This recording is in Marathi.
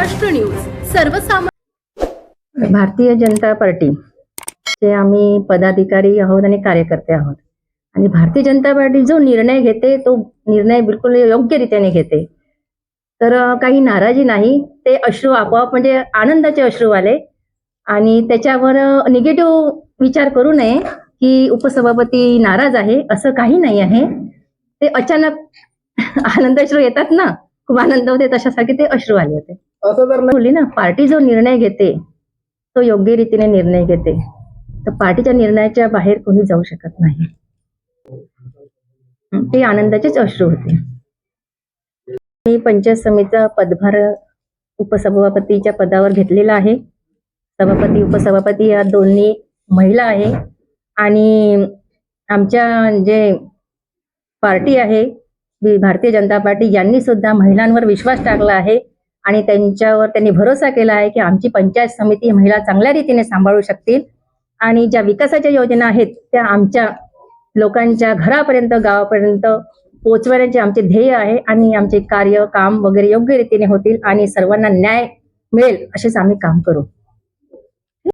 महाराष्ट्र न्यूज सर्वसामान्य भारतीय जनता पार्टी चे आम्ही पदाधिकारी आहोत आणि कार्यकर्ते आहोत आणि भारतीय जनता पार्टी जो निर्णय घेते तो निर्णय बिलकुल योग्यरित्याने घेते. तर काही नाराजी नाही ते अश्रू आपोआप म्हणजे आनंदाचे अश्रू आले आणि त्याच्यावर निगेटिव्ह विचार करू नये की उपसभापती नाराज आहे असं काही नाही आहे. ते अचानक आनंदाश्रू येतात ना? खूप आनंद होते तशासारखे ते अश्रू आले होते. असं जर बोलली ना पार्टी जो निर्णय घेते तो योग्य रीतीने निर्णय घेते तर पार्टीच्या निर्णयाच्या बाहेर कोणी जाऊ शकत नाही. हं, ते आनंदाचेच अश्रू होते. मी पंचायत समितीचा पदभार उपसभापतीच्या पदावर घेतलेला आहे. सभापती उपसभापती या दोन्ही महिला आहे. आणि आमच्या जे पार्टी आहे भारतीय जनता पार्टी यांनी सुद्धा महिलांवर विश्वास टाकला आहे आणि त्यांच्यावर त्यांनी भरोसा केला आहे की आमची पंचायत समिती महिला चांगल्या रीतीने सांभाळू शकतील. आणि ज्या विकासाच्या योजना आहेत त्या आमच्या लोकांच्या घरापर्यंत गावापर्यंत पोहोचवण्याचे आमचे ध्येय आहे आणि आमचे कार्य काम वगैरे योग्य रीतीने होतील आणि सर्वांना न्याय मिळेल असेच आम्ही काम करू.